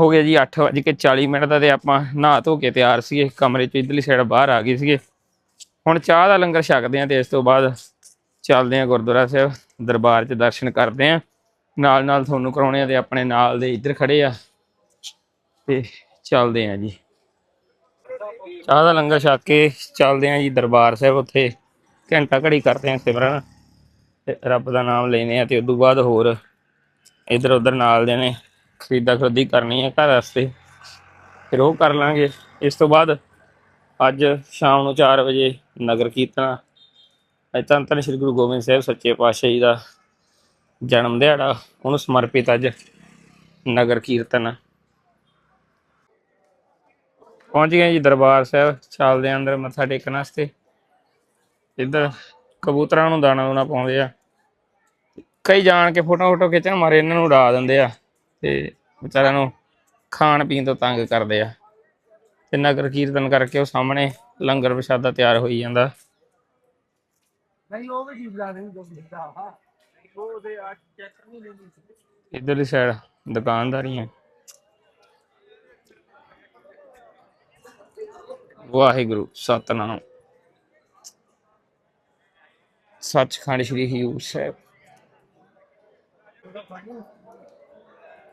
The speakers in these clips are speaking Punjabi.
ਹੋ ਗਿਆ ਜੀ 8:40 ਮਿੰਟ ਦਾ ਤੇ ਆਪਾਂ ਨਹਾ ਧੋ ਕੇ ਤਿਆਰ ਸੀਗੇ। ਕਮਰੇ ਚ ਇਧਰਲੀ ਸਾਈਡ ਬਾਹਰ ਆ ਗਏ ਸੀਗੇ। ਹੁਣ ਚਾਹ ਦਾ ਲੰਗਰ ਛਕਦੇ ਆਂ ਤੇ ਇਸ ਤੋਂ ਬਾਅਦ ਚੱਲਦੇ ਆਂ ਗੁਰਦੁਆਰਾ ਸਾਹਿਬ। ਦਰਬਾਰ 'ਚ ਦਰਸ਼ਨ ਕਰਦੇ ਆਂ ਨਾਲ ਨਾਲ ਤੁਹਾਨੂੰ ਕਰਾਉਣੇ ਆ ਤੇ ਆਪਣੇ ਨਾਲ ਦੇ ਇੱਧਰ ਖੜੇ ਆ। ਤੇ ਚੱਲਦੇ ਆਂ ਜੀ। ਚਾਹ ਦਾ ਲੰਗਰ ਛਕ ਕੇ ਚੱਲਦੇ ਆਂ ਜੀ ਦਰਬਾਰ ਸਾਹਿਬ ਉੱਥੇ। ਘੰਟਾ ਘੜੀ ਕਰਦੇ ਆਂ ਸਿਮਰਨ। ਤੇ ਰੱਬ ਦਾ ਨਾਮ ਲੈਨੇ ਆ ਤੇ ਤੋਂ ਬਾਅਦ ਹੋਰ ਇੱਧਰ ਉੱਧਰ ਨਾਲ ਦੇ ਨੇ। ਖਰੀਦਾ ਖਰੀਦੀ ਕਰਨੀ ਹੈ ਘਰ ਵਾਸਤੇ। ਫਿਰ ਉਹ ਕਰ ਲਾਂਗੇ। ਇਸ ਤੋਂ ਬਾਅਦ ਅੱਜ ਸ਼ਾਮ ਨੂੰ 4 ਵਜੇ ਨਗਰ ਕੀਰਤਨ ਅੱਜ ਧੰਨ ਧੰਨ ਸ੍ਰੀ ਗੁਰੂ ਗੋਬਿੰਦ ਸਾਹਿਬ ਸੱਚੇ ਪਾਤਸ਼ਾਹ ਜੀ ਦਾ ਜਨਮ ਦਿਹਾੜਾ। ਉਹਨੂੰ ਸਮਰਪਿਤ ਅੱਜ ਨਗਰ ਕੀਰਤਨ ਪਹੁੰਚ ਗਏ ਜੀ ਦਰਬਾਰ ਸਾਹਿਬ। ਚੱਲਦੇ ਆਂ ਅੰਦਰ ਮੱਥਾ ਟੇਕਣ ਵਾਸਤੇ। ਇੱਧਰ ਕਬੂਤਰਾਂ ਨੂੰ ਦਾਣਾ ਦੂਣਾ ਪਾਉਂਦੇ ਆ। ਕਈ ਜਾਣ ਕੇ ਫੋਟੋ ਫੋਟੋ ਖਿੱਚਣ ਮਾਰੇ ਇਹਨਾਂ ਨੂੰ ਉਡਾ ਦਿੰਦੇ ਆ। ਤੇ ਵਿਚਾਰਿਆਂ ਨੂੰ ਖਾਣ ਪੀਣ ਤੋਂ ਤੰਗ ਕਰਦੇ ਆ। ਤੇ ਨਗਰ ਕੀਰਤਨ ਕਰਕੇ ਉਹ ਸਾਹਮਣੇ ਲੰਗਰ ਪ੍ਰਸ਼ਾਦਾ ਤਿਆਰ ਹੋਈ ਜਾਂਦਾ। ਨਹੀਂ ਉਹ ਵੀ ਜੀ ਬਣਾ ਨਹੀਂ ਜੋ ਦਿੱਤਾ ਹਾ ਉਹ ਦੇ ਆ ਚੈੱਕ ਨਹੀਂ ਲੈਣੀ ਇਧਰਲੀ ਸਾਈਡ ਦੁਕਾਨਦਾਰੀਆਂ ਵਾਹਿਗੁਰੂ ਸਤਨਾਮ। ਸੱਚਖੰਡ ਸ੍ਰੀ ਹਜੂਰ ਸਾਹਿਬ।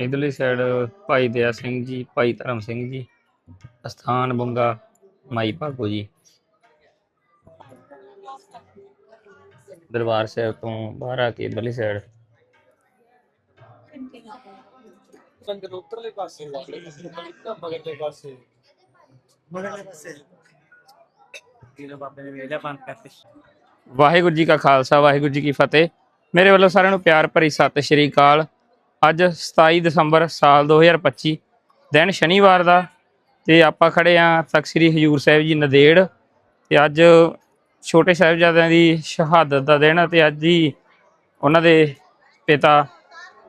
ਇਧਰਲੀ ਸਾਈਡ ਭਾਈ ਦਇਆ ਸਿੰਘ ਜੀ, ਭਾਈ ਧਰਮ ਸਿੰਘ ਜੀ, ਅਸਥਾਨ ਬੰਗਾ, ਮਾਈ ਭਾਗੋ ਜੀ। ਦਰਬਾਰ ਸਾਹਿਬ ਤੋਂ ਬਾਹਰ ਆ ਕੇ ਇਧਰਲੀ ਸਾਈਡ। ਲੰਗਰ ਉੱਤਰਲੇ ਪਾਸੇ ਵਾਲੇ ਤਾਂ ਬਗਲੇ ਪਾਸੇ। ਬਗਲੇ ਪਾਸੇ। ਤੀਨ ਬਾਬੇ ਨੇ ਵੇਲਿਆ ਬੰਦ ਕਰਤੇ। ਵਾਹਿਗੁਰੂ ਜੀ ਕਾ ਖਾਲਸਾ ਵਾਹਿਗੁਰੂ ਜੀ ਕੀ ਫਤਿਹ। ਮੇਰੇ ਵੱਲੋਂ ਸਾਰਿਆਂ ਨੂੰ ਪਿਆਰ ਭਰੀ ਸਤਿ ਸ਼੍ਰੀ ਅਕਾਲ। ਅੱਜ 27 ਦਸੰਬਰ ਸਾਲ 2025 ਦਿਨ ਸ਼ਨੀਵਾਰ ਦਾ ਤੇ ਆਪਾਂ ਖੜੇ ਆ ਤਖਤ ਸ੍ਰੀ ਹਜੂਰ ਸਾਹਿਬ ਜੀ ਨਦੇੜ। ਤੇ ਅੱਜ ਛੋਟੇ ਸਾਹਿਬਜ਼ਾਦਿਆਂ ਦੀ ਸ਼ਹਾਦਤ ਦਾ ਦਿਨ ਆ ਤੇ ਅੱਜ ਹੀ ਉਹਨਾਂ ਦੇ ਪਿਤਾ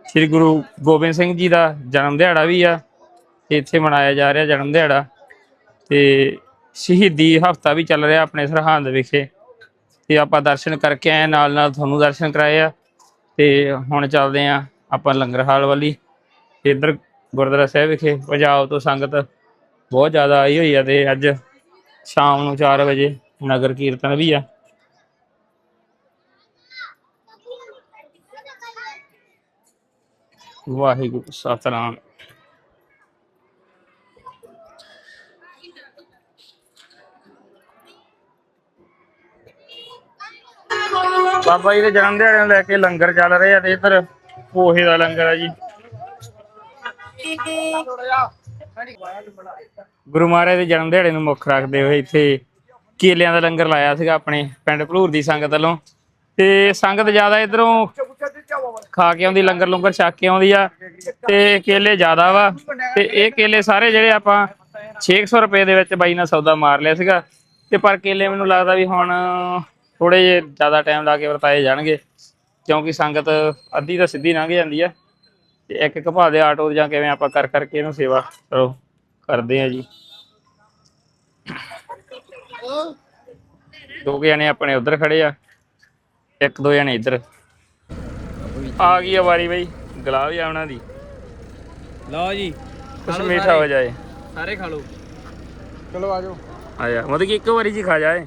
ਸ੍ਰੀ ਗੁਰੂ ਗੋਬਿੰਦ ਸਿੰਘ ਜੀ ਦਾ ਜਨਮ ਦਿਹਾੜਾ ਵੀ ਆ, ਤੇ ਇੱਥੇ ਮਨਾਇਆ ਜਾ ਰਿਹਾ ਜਨਮ ਦਿਹਾੜਾ। ਤੇ ਸ਼ਹੀਦੀ ਹਫਤਾ ਵੀ ਚੱਲ ਰਿਹਾ ਆਪਣੇ ਸਰਹੰਦ ਵਿਖੇ। ਤੇ ਆਪਾਂ ਦਰਸ਼ਨ ਕਰਕੇ ਆਏ ਨਾਲ ਨਾਲ ਤੁਹਾਨੂੰ ਦਰਸ਼ਨ ਕਰਾਏ ਆ। ਤੇ ਹੁਣ ਚੱਲਦੇ ਆ ਆਪਾਂ ਲੰਗਰ ਹਾਲ ਵਾਲੀ ਇੱਧਰ ਗੁਰਦੁਆਰਾ ਸਾਹਿਬ ਵਿਖੇ ਪੰਜਾਬ ਤੋਂ ਸੰਗਤ ਬਹੁਤ ਜ਼ਿਆਦਾ ਆਈ ਹੋਈ ਆ ਤੇ ਅੱਜ ਸ਼ਾਮ ਨੂੰ 4 ਵਜੇ ਨਗਰ ਕੀਰਤਨ ਵੀ ਆ। ਵਾਹਿਗੁਰੂ ਸਤਨਾਮ। ਬਾਬਾ ਜੀ ਦੇ ਜਨਮ ਦਿਹਾੜੇ ਨੂੰ ਲੈ ਕੇ ਲੰਗਰ ਚੱਲ ਰਹੇ ਆ ਤੇ ਇੱਧਰ ਪੋਹੇ ਦਾ ਲੰਗਰ ਆ ਜੀ। ਗੁਰੂ ਮਹਾਰਾਜ ਦੇ ਜਨਮ ਦਿਹਾੜੇ ਨੂੰ ਮੁੱਖ ਰੱਖਦੇ ਹੋਏ ਇੱਥੇ ਕੇਲਿਆਂ ਦਾ ਲੰਗਰ ਲਾਇਆ ਸੀਗਾ ਆਪਣੇ ਪਿੰਡ ਭਲੂਰ ਦੀ ਸੰਗਤ ਵੱਲੋਂ। ਤੇ ਸੰਗਤ ਜ਼ਿਆਦਾ ਇਧਰੋਂ ਖਾ ਕੇ ਆਉਂਦੀ, ਲੰਗਰ ਲੰਗਰ ਛਕ ਕੇ ਆਉਂਦੀ ਆ, ਤੇ ਕੇਲੇ ਜ਼ਿਆਦਾ ਵਾ। ਤੇ ਇਹ ਕੇਲੇ ਸਾਰੇ ਜਿਹੜੇ ਆਪਾਂ 600 ਰੁਪਏ ਦੇ ਵਿੱਚ ਬਾਈ ਨਾਲ ਸੌਦਾ ਮਾਰ ਲਿਆ ਸੀਗਾ। ਤੇ ਪਰ ਕੇਲੇ ਮੈਨੂੰ ਲੱਗਦਾ ਵੀ ਹੁਣ ਥੋੜੇ ਜੇ ਜ਼ਿਆਦਾ ਟਾਈਮ ਲਾ ਕੇ ਵਰਤਾਏ ਜਾਣਗੇ, ਕਿਉਂਕਿ ਸੰਗਤ ਅੱਧੀ ਤਾਂ ਸਿੱਧੀ ਲੰਘ ਜਾਂਦੀ ਆ। ਤੇ ਇੱਕ ਇੱਕ ਦੇ ਆਟੋ ਜਾਂ ਕਿਵੇਂ ਆਪਾਂ ਕਰ ਕਰਕੇ ਇਹਨੂੰ ਸੇਵਾ ਕਰੋ, ਕਰਦੇ ਆ ਜੀ। ਦੋ ਕੁ ਜਣੇ ਆਪਣੇ ਉਧਰ ਖੜੇ ਆ। ਇੱਕ ਦੋ ਜਣੇ ਇੱਧਰ। ਆ ਗਈ ਆ ਵਾਰੀ ਬਈ ਗਲਾ ਵੀ ਆਉਣਾ ਦੀ। ਲਓ ਜੀ ਕੁਛ ਮੀਠਾ ਹੋ ਜਾਏ। ਸਾਰੇ ਖਾ ਲਓ। ਚਲੋ ਆਜੋ ਆਇਆ ਮਤਲਬ ਕਿ ਇੱਕ ਵਾਰੀ ਜੀ ਖਾ ਜਾਏ।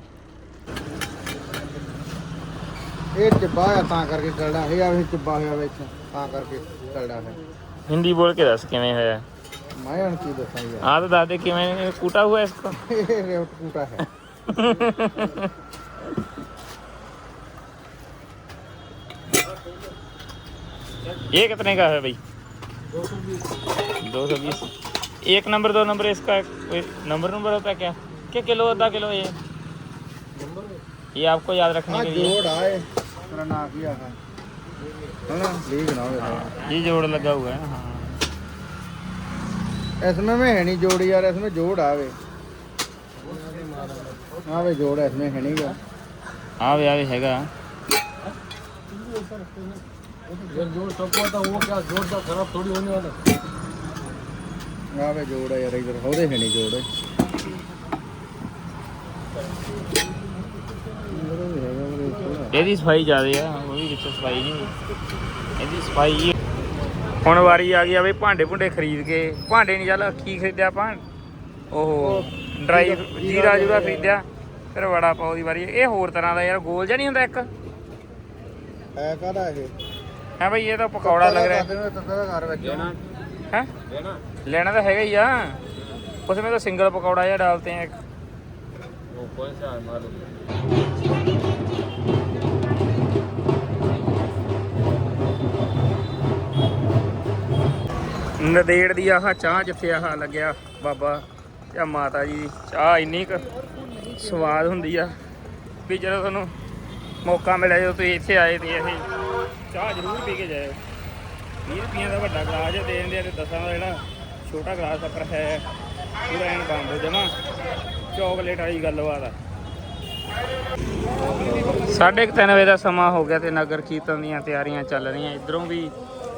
ਇਹ ਟਿੱਬਾ ਆ ਤਾਂ ਕਰਕੇ ਚੱਲਦਾ। ਇਹ ਆ ਵੀ ਟਿੱਬਾ ਹੋਇਆ ਵਿੱਚ ਤਾਂ ਕਰਕੇ ਚੱਲਦਾ ਹੈ ਹਿੰਦੀ ਬੋਲ ਕੇ ਦੱਸ ਕਿਵੇਂ ਹੋਇਆ। ਮੈਂ ਹੁਣ ਕੀ ਦੱਸਾਂ ਯਾਰ। ਆ ਤਾਂ ਦੱਸ ਦੇ ਕਿਵੇਂ ਕੂਟਾ ਹੁਆ ਇਸਕੋ ਇਹ ਰੇਵਟ ਕੂਟਾ ਹੈ। ये कितने का है भाई? दो सौ बीस। एक नंबर, दो नंबर इसका नंबर नंबर होता है क्या? क्या किलो होता किलो ये? ये आपको याद रखने के लिए। ये जोड़ लगा हुआ है हाँ। इसमें में है नहीं जोड़ यार, इसमें जोड़ आवे। हाँ भाई जोड़ है इसमें है नहीं क्या हाँ भैया भी हैगा जोड़ सबको आता वो क्या जोड़ का खराब थोड़ी होने वाला हाँ भाई जोड़ है यार इधर होदे है नहीं जोड़ ਇਹਦੀ ਸਫਾਈ ਜ਼ਿਆਦਾ ਆ ਉਹ ਵੀ ਵਿੱਚ ਸਫਾਈ ਨਹੀਂ ਹੋਈ ਇਹਦੀ ਸਫਾਈ ਹੁਣ ਵਾਰੀ ਆ ਗਈ ਆ ਬਈ ਭਾਂਡੇ ਭੁੰਡੇ ਖਰੀਦ ਕੇ ਭਾਂਡੇ ਨਹੀਂ ਚੱਲ ਕੀ ਖਰੀਦਿਆ ਆਪਾਂ ਉਹ ਡਰਾਈ ਜੀਰਾ ਜੂਰਾ ਖਰੀਦਿਆ ਫਿਰ ਵੜਾ ਪਾਓ ਦੀ ਵਾਰੀ। ਇਹ ਹੋਰ ਤਰ੍ਹਾਂ ਦਾ ਯਾਰ ਗੋਲ ਜਿਹਾ ਨਹੀਂ ਹੁੰਦਾ ਇੱਕ? ਐ ਕਾਹਦਾ ਇਹ? ਹੈ ਭਾਈ ਇਹ ਤਾਂ ਪਕੌੜਾ ਲੱਗ ਰਿਹਾ। ਲੈਣਾ। ਤਾਂ ਹੈਗਾ ਹੀ ਆ। ਉਸ ਵਿੱਚ ਤਾਂ ਸਿੰਗਲ ਪਕੌੜਾ ਜਿਹਾ ਡਾਲਤੇ ਆ ਇੱਕ। ਨਦੇੜ ਦੀ ਆਹ ਚਾਹ ਜਿੱਥੇ ਆਹ ਲੱਗਿਆ ਬਾਬਾ ਜਾਂ ਮਾਤਾ ਜੀ ਚਾਹ ਇੰਨੀ ਕੁ। ਸਵਾਦ ਹੁੰਦੀ ਆ। ਵੀ ਜਦੋਂ ਤੁਹਾਨੂੰ ਮੌਕਾ ਮਿਲਿਆ, ਜਦੋਂ ਤੁਸੀਂ ਇੱਥੇ ਆਏ ਤੇ ਅਸੀਂ ਚਾਹ ਜ਼ਰੂਰ ਪੀ ਕੇ ਜਾਇਓ। 20 ਰੁਪਈਆਂ ਦਾ ਵੱਡਾ ਗਲਾਸ ਦੇ ਦਿੰਦੇ ਆ ਤੇ ਦਸਾਂ ਦਾ ਜਿਹੜਾ ਛੋਟਾ ਗਲਾਸ ਆਪਰ ਹੈ, ਪੂਰਾ ਐਨ ਬੰਦ ਜਮਾ ਚਾਕਲੇਟ ਵਾਲੀ ਗੱਲਬਾਤ ਆ। ਸਾਢੇ ਕੁ ਤਿੰਨ ਵਜੇ ਦਾ ਸਮਾਂ ਹੋ ਗਿਆ ਤੇ ਨਗਰ ਕੀਰਤਨ ਦੀਆਂ ਤਿਆਰੀਆਂ ਚੱਲ ਰਹੀਆਂ। ਇਧਰੋਂ ਵੀ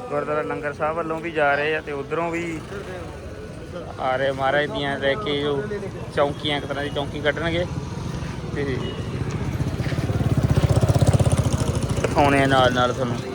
ਗੁਰਦੁਆਰਾ ਲੰਗਰ ਸਾਹਿਬ ਵੱਲੋਂ ਵੀ ਜਾ ਰਹੇ ਆ ਤੇ ਉਧਰੋਂ ਵੀ ਆ ਰਹੇ ਮਹਾਰਾਜ ਦੀਆਂ ਲੈ ਕੇ ਜੋ ਚੌਂਕੀਆਂ ਇੱਕ ਤਰ੍ਹਾਂ ਦੀ ਚੌਂਕੀ ਕੱਢਣਗੇ। ਤੇ ਦਿਖਾਉਣੇ ਆ ਨਾਲ ਨਾਲ ਤੁਹਾਨੂੰ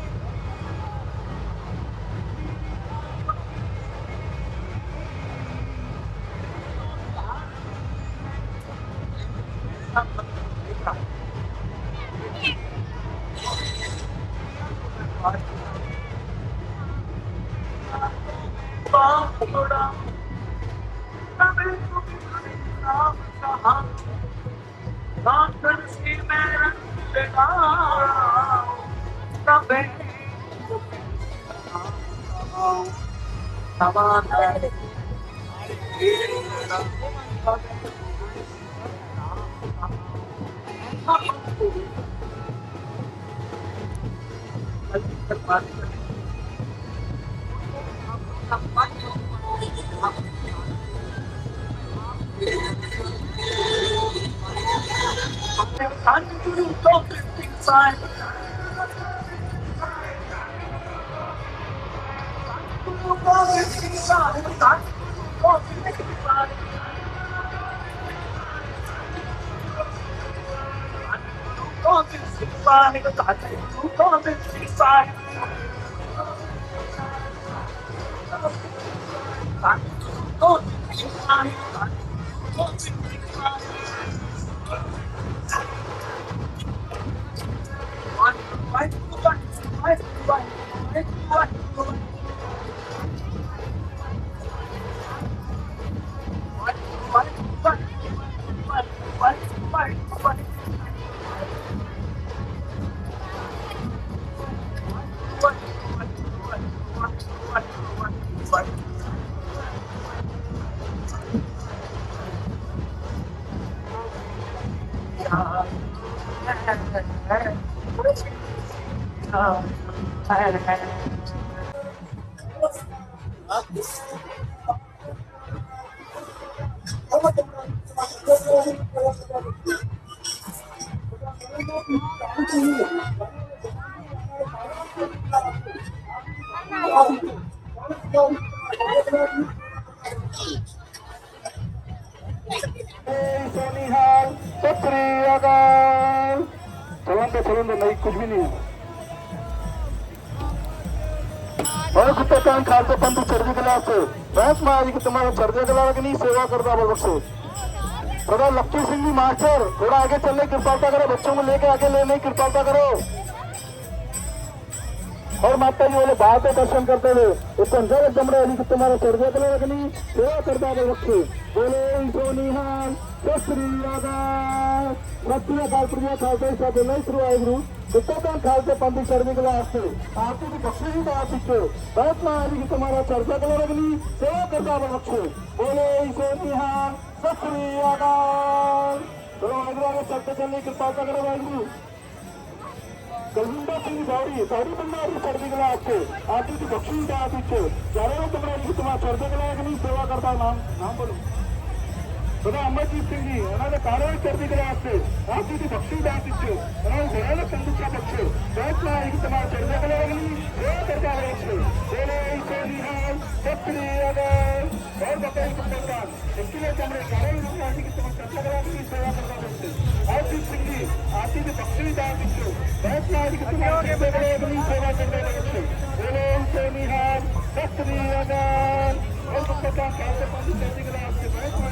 छोड़ा कभी तुम्हें नाम कहा आंखन से मैं रंग लगा कभी तुम्हें नाम कहा समान है Thank you. 反正三分钟都变天灾，都变天灾，你个灾，都变天灾，你个灾，都变天灾，你个灾，都变天灾。Thank you. Oh, I had a कुत्ते कान खालते पंतु चढ़ने के लाभ से भैंस महाराज की तुम्हारा चढ़ने के लाभ नहीं सेवा करता बोल बख्शो सदा लक्की सिंह जी मास्टर थोड़ा आगे चलने की कृपालता करो बच्चों को लेके आगे लेने की कृपालता करो और माता जी वाले बाहर से दर्शन करते हुए एक पंजाब कमरे अली की तुम्हारा चढ़ने के लाभ नहीं सेवा करता बोल बख्शो बोले सोनिहाल ਸਤਿ ਅਕਾਲ ਸਤਿ ਅਕਾਲ ਪ੍ਰਿਆ ਖਾਲਸਾ ਸਾਹਿਬ ਦੇ ਨਹੀਂ ਸ਼ੁਰੂ ਆਏ ਗੁਰੂ ਦਿੱਤਾ ਤਾਂ ਖਾਲਸੇ ਪੰਥ ਚੜ੍ਹਦੀ ਕਲਾ ਆਸਤੇ ਆਰਤੀ ਦੀ ਬਖਸ਼ਿਸ਼ ਦੀ ਬਾਤ ਪਿੱਛੇ ਬਹੁਤ ਮਾਰੀ ਕਿ ਤੁਹਾਡਾ ਚੜ੍ਹਦਾ ਕਲਾ ਰਗਨੀ ਸੇਵਾ ਕਰਦਾ ਬਖਸ਼ੋ ਬੋਲੇ ਈਸ਼ੋ ਨਿਹਾਲ ਸਤਿ ਅਕਾਲ ਚਲੋ ਅਗਲਾ ਦੇ ਚੱਲਤੇ ਚੱਲਣੇ ਕਿਰਪਾ ਕਰੋ ਵਾਹਿਗੁਰੂ ਕਲਵਿੰਦਰ ਸਿੰਘ ਗੌੜੀ ਸਾਡੀ ਬੰਦਾ ਦੀ ਚੜ੍ਹਦੀ ਕਲਾ ਆਸਤੇ ਆਰਤੀ ਦੀ ਬਖਸ਼ਿਸ਼ ਦੀ ਬਾਤ ਪਿੱਛੇ ਚਾਰੇ ਕਮਰੇ ਦੀ ਤੁਹਾਡਾ ਚੜ੍ਹਦੇ ਕਲਾ ਰਗਨੀ ਸੇਵਾ ਕਰਦਾ, ਨਾਮ ਨਾਮ ਬੋਲੋ। ਬਦਾ ਅਮਰਜੀਤ ਸਿੰਘ ਜੀ, ਉਹਨਾਂ ਦੇ కాలువ చెరువుగా వస్తే ఆ స్థితి భక్తులు దాటిచ్చు ನಾವು ಜನರ ಖಂಡಿತ ಪಕ್ಷೆ ಲೋಕನಾಯಕ ಚರ್ಚೆಗಳಲ್ಲಿ ಸರ್ಕಾರಗಳು ಏನೇ ಇತಿಹಾಸ ಸಕ್ರಿಯದ ಸರ್ಕಾರ ಹೆಚ್ಚಿನ ತಮಗೆ ಕಾರಣಕ್ಕೆ ತಮ್ಮ ಚರ್ಚೆಗಳಲ್ಲಿ ಸೇವಾ ಕೊಡಬೇಕು ಆರ್ಥಿಕ ಸ್ಥಿತಿ ಆರ್ಥಿಕ ಪಕ್ಷಿ ದಾಟಿತ್ತು ಲೋಕನಾಯಕ ಚರ್ಚೆಗಳಲ್ಲಿ ಸೇವಾ ಕೊಡಬೇಕು ಏನೇ ಇತಿಹಾಸ ಸಕ್ರಿಯದ ಸರ್ಕಾರ ಕಾರ್ಯಕ್ರಮ ಚರ್ಚೆಗಳ ಪ್ರಯತ್ನ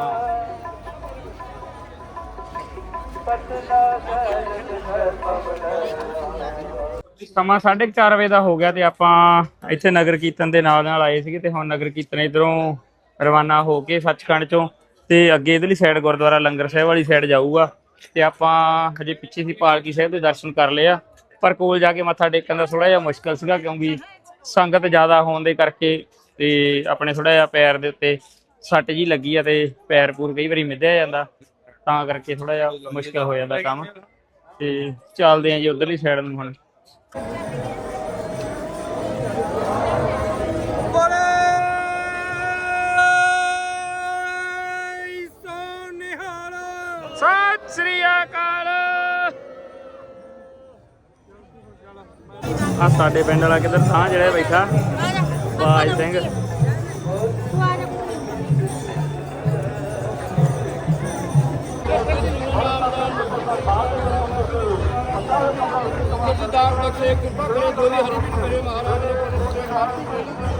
Oh. ਸਮਾਂ 4:30 ਵਜੇ ਦਾ ਹੋ ਗਿਆ ਤੇ ਆਪਾਂ ਇੱਥੇ ਨਗਰ ਕੀਰਤਨ ਦੇ ਨਾਲ ਨਾਲ ਆਏ ਸੀਗੇ ਤੇ ਹੁਣ ਨਗਰ ਕੀਰਤਨ ਇਧਰੋਂ ਰਵਾਨਾ ਹੋ ਕੇ ਸੱਚਖੰਡ ਚੋਂ ਤੇ ਅੱਗੇ ਇਧਰਲੀ ਸਾਈਡ ਗੁਰਦੁਆਰਾ ਲੰਗਰ ਸਾਹਿਬ ਵਾਲੀ ਸਾਈਡ ਜਾਊਗਾ ਤੇ ਆਪਾਂ ਹਜੇ ਪਿੱਛੇ ਸੀ ਪਾਲਕੀ ਸਾਹਿਬ ਦੇ ਦਰਸ਼ਨ ਕਰ ਲਏ ਆ, ਪਰ ਕੋਲ ਜਾ ਕੇ ਮੱਥਾ ਟੇਕਣ ਦਾ ਥੋੜਾ ਜਿਹਾ ਮੁਸ਼ਕਲ ਸੀਗਾ ਕਿਉਂਕਿ ਸੰਗਤ ਜ਼ਿਆਦਾ ਹੋਣ ਦੇ ਕਰਕੇ ਤੇ ਆਪਣੇ ਥੋੜਾ ਜਿਹਾ ਪੈਰ ਦੇ ਉੱਤੇ ਸੱਟ ਜੀ ਲੱਗੀ ਆ ਤੇ ਪੈਰ ਪੂਰ ਕਈ ਵਾਰੀ ਮਿੱਧਿਆ ਜਾਂਦਾ। ਤਾਂ ਕਰਕੇ ਥੋੜਾ ਜਿਹਾ ਮੁਸ਼ਕਲ ਹੋ ਜਾਂਦਾ ਕੰਮ। ਤੇ ਚੱਲਦੇ ਆਂ ਜੀ ਉਧਰਲੀ ਸਾਈਡ ਨੂੰ ਹੁਣ। ਸਤਿ ਸ੍ਰੀ ਅਕਾਲ। ਆ ਸਾਡੇ ਪਿੰਡ ਵਾਲਾ ਕਿੱਧਰ? ਥਾਂ ਜਿਹੜਾ ਬੈਠਾ। ਬਾਜ ਸਿੰਘ। બધા અવળક્ષે કૃપા કરી ધોરી હરિકૃષ્ણ મહારાજને પણ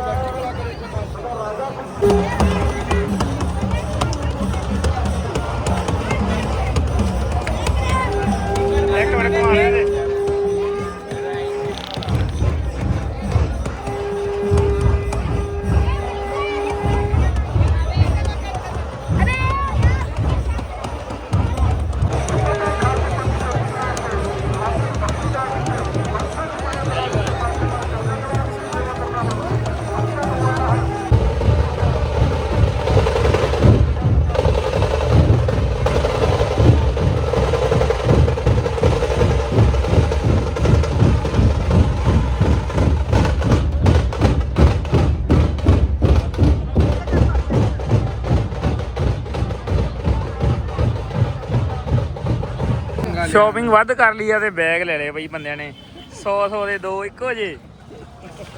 ਸ਼ਾਪਿੰਗ ਵੱਧ ਕਰ ਲਈ ਆ ਤੇ ਬੈਗ ਲੈ ਲਏ ਬਈ ਬੰਦਿਆਂ ਨੇ। 100 100 ਦੇ ਦੋ ਇੱਕੋ ਜੇ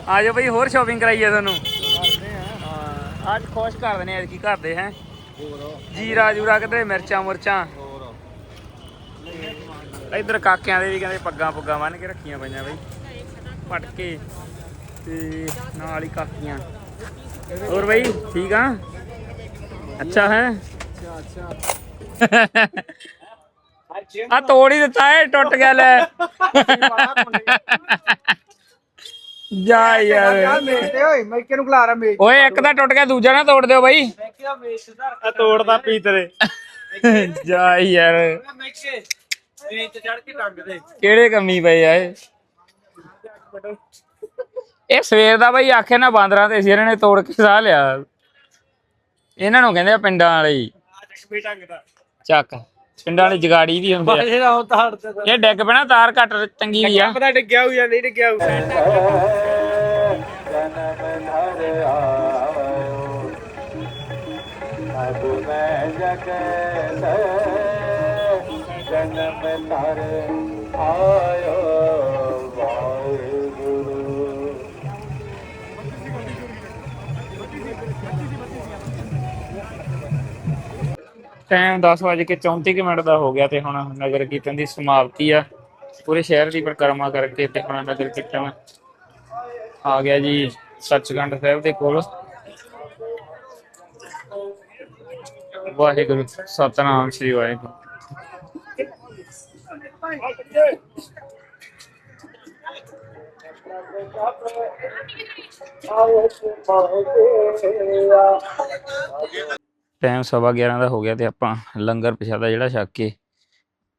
ਆ ਜਾਓ ਬਈ ਹੋਰ ਸ਼ਾਪਿੰਗ ਕਰਾਈਏ ਤੁਹਾਨੂੰ। ਹਾਂ ਅੱਜ ਖੁਸ਼ ਕਰ ਦਨੇ ਐਤਕੀ ਘਰ ਦੇ ਹੈ। ਜੀਰਾ ਜੂਰਾ ਕਿਤੇ ਮਿਰਚਾਂ ਮੁਰਚਾਂ। ਇਧਰ ਕਾਕਿਆਂ ਦੇ ਵੀ ਕਹਿੰਦੇ ਪੱਗਾਂ ਪੁੱਗਾਂ ਬੰਨ ਕੇ ਰੱਖੀਆਂ ਪਈਆਂ ਬਈ। ਪਟਕੇ ਤੇ ਨਾਲ ਹੀ ਕਾਕੀਆਂ। ਹੋਰ ਬਈ ਠੀਕ ਆ? ਅੱਛਾ ਹੈ? ਆ ਤੋੜ ਹੀ ਦਿੱਤਾ ਏ ਟੁੱਟ ਗਿਆ ਲੈ। ਜਾ ਯਾਰ। ਮੇਤੇ ਓਏ ਮੈਂ ਕਿਹਨੂੰ ਖਲਾਰਾ ਮੇਜ ਓਏ ਇੱਕ ਤਾਂ ਟੁੱਟ ਗਿਆ ਦੂਜਾ ਨਾ ਤੋੜ ਦਿਓ ਬਾਈ। ਆ ਤੋੜਦਾ ਪੀਤਰੇ ਜਾ ਯਾਰ। ਮੈਂ ਕਿ ਮੇਚ ਚੜ ਕੇ ਟੰਗ ਦੇ ਕਿਹੜੇ ਕੰਮੀ ਪਏ ਆ ਇਹ? ਸਵੇਰ ਦਾ ਬਾਈ ਆਖੇ ਨਾ ਬਾਂਦਰਾਂ ਤੇ ਸੀ ਇਹਨਾਂ ਨੇ ਤੋੜ ਕੇ ਸਾਹ ਲਿਆ। ਇਹਨਾਂ ਨੂੰ ਕਹਿੰਦੇ ਆ ਪਿੰਡਾਂ ਵਾਲੇ ਹੀ। ਚੱਕ। ਪਿੰਡਾਂ ਵਾਲੀ ਜਗਾੜੀ ਵੀ ਹੁੰਦੀ ਆ। ਦਾ ਹੁਣ ਤਾੜ ਤੇ ਇਹ ਡਿੱਗ ਪੈਣਾ ਤਾਰ ਘੱਟ ਚੰਗੀ ਵੀ ਆ। ਪਤਾ ਡਿੱਗਿਆ ਹੋਊ ਜਾਂ ਨਹੀਂ ਡਿੱਗਿਆ ਹੋਊ। ਜਨਮ ਧਰ ਆਓ ਅਬ ਮੈਂ ਕਹਿੰਦਾ ਜਨਮ ਧਰ ਆਇਓ। ਟਾਈਮ 10:34 ਮਿੰਟ ਦਾ ਹੋ ਗਿਆ ਤੇ ਹੁਣ ਨਗਰ ਕੀਰਤਨ ਦੀ ਸਮਾਪਤੀ ਆ। ਪੂਰੇ ਸ਼ਹਿਰ ਦੀ ਪਰਿਕਰਮਾ ਕਰਕੇ ਤੇ ਹੁਣ ਨਗਰ ਕੀਰਤਨ ਆ ਗਿਆ ਜੀ ਸੱਚਖੰਡ ਸਾਹਿਬ ਦੇ ਕੋਲ। ਵਾਹਿਗੁਰੂ, ਸਤਨਾਮ ਸ੍ਰੀ ਵਾਹਿਗੁਰੂ। ਟਾਈਮ ਸਵਾ 11 ਦਾ ਹੋ ਗਿਆ ਤੇ ਆਪਾਂ ਲੰਗਰ ਪ੍ਰਸ਼ਾਦਾ ਜਿਹੜਾ ਛਕ ਕੇ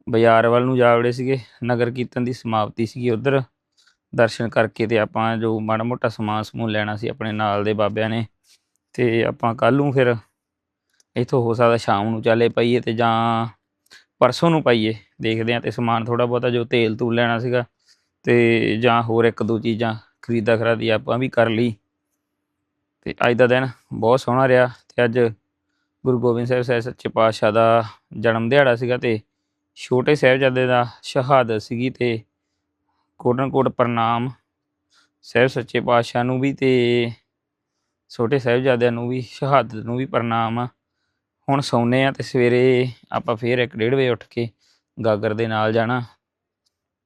ਬਾਜ਼ਾਰ ਵੱਲ ਨੂੰ ਜਾ ਵੜੇ ਸੀਗੇ, ਨਗਰ ਕੀਰਤਨ ਦੀ ਸਮਾਪਤੀ ਸੀਗੀ ਉਧਰ। ਦਰਸ਼ਨ ਕਰਕੇ ਤੇ ਆਪਾਂ ਜੋ ਮਾੜਾ ਮੋਟਾ ਸਮਾਨ ਸਮੂਨ ਲੈਣਾ ਸੀ ਆਪਣੇ ਨਾਲ ਦੇ ਬਾਬਿਆਂ ਨੇ ਤੇ ਆਪਾਂ ਕੱਲ ਨੂੰ ਫਿਰ ਇੱਥੋਂ ਹੋ ਸਕਦਾ ਸ਼ਾਮ ਨੂੰ ਚੱਲੇ ਪਾਈਏ ਤੇ ਜਾਂ ਪਰਸੋਂ ਨੂੰ ਪਾਈਏ। ਦੇਖਦੇ ਆ ਤੇ ਸਮਾਨ ਥੋੜਾ ਬਹੁਤਾ ਜੋ ਤੇਲ ਤੂਲ ਲੈਣਾ ਸੀਗਾ ਤੇ ਜਾਂ ਹੋਰ ਇੱਕ ਦੋ ਚੀਜ਼ਾਂ ਖਰੀਦਾ ਖਰਾਦੀ ਆਪਾਂ ਵੀ ਕਰ ਲਈ। ਤੇ ਅੱਜ ਦਾ ਦਿਨ ਬਹੁਤ ਸੋਹਣਾ ਰਿਹਾ ਤੇ ਅੱਜ ਗੁਰੂ ਗੋਬਿੰਦ ਸਾਹਿਬ ਸਾਹਿਬ ਸੱਚੇ ਪਾਤਸ਼ਾਹ ਦਾ ਜਨਮ ਦਿਹਾੜਾ ਸੀਗਾ ਤੇ ਛੋਟੇ ਸਾਹਿਬਜ਼ਾਦੇ ਦਾ ਸ਼ਹਾਦਤ ਸੀਗੀ ਤੇ ਕੋਟਨ ਕੋਟ ਪ੍ਰਣਾਮ ਸਾਹਿਬ ਸੱਚੇ ਪਾਤਸ਼ਾਹ ਨੂੰ ਵੀ ਤੇ ਛੋਟੇ ਸਾਹਿਬਜ਼ਾਦਿਆਂ ਨੂੰ ਵੀ, ਸ਼ਹਾਦਤ ਨੂੰ ਵੀ ਪ੍ਰਣਾਮ। ਹੁਣ ਸੌਂਦੇ ਆ ਤੇ ਸਵੇਰੇ ਆਪਾਂ ਫੇਰ ਇੱਕ ਡੇਢ ਵਜੇ ਉੱਠ ਕੇ ਗਾਗਰ ਦੇ ਨਾਲ ਜਾਣਾ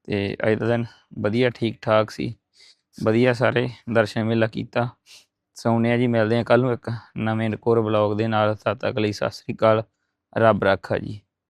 ਤੇ ਅੱਜ ਦਾ ਦਿਨ ਵਧੀਆ ਠੀਕ ਠਾਕ ਸੀ। ਵਧੀਆ ਸਾਰੇ ਦਰਸ਼ਨ ਮੇਲਾ ਕੀਤਾ। ਸੋਨੇ ਆ ਜੀ, ਮਿਲਦੇ ਆ ਕੱਲ ਨੂੰ ਇੱਕ ਨਵੇਂ ਕੋਰ ਬਲੌਗ ਦੇ ਨਾਲ। ਤਦ ਤੱਕ ਲਈ ਸਤਿ ਸ੍ਰੀ ਅਕਾਲ। ਰੱਬ ਰਾਖਾ ਜੀ।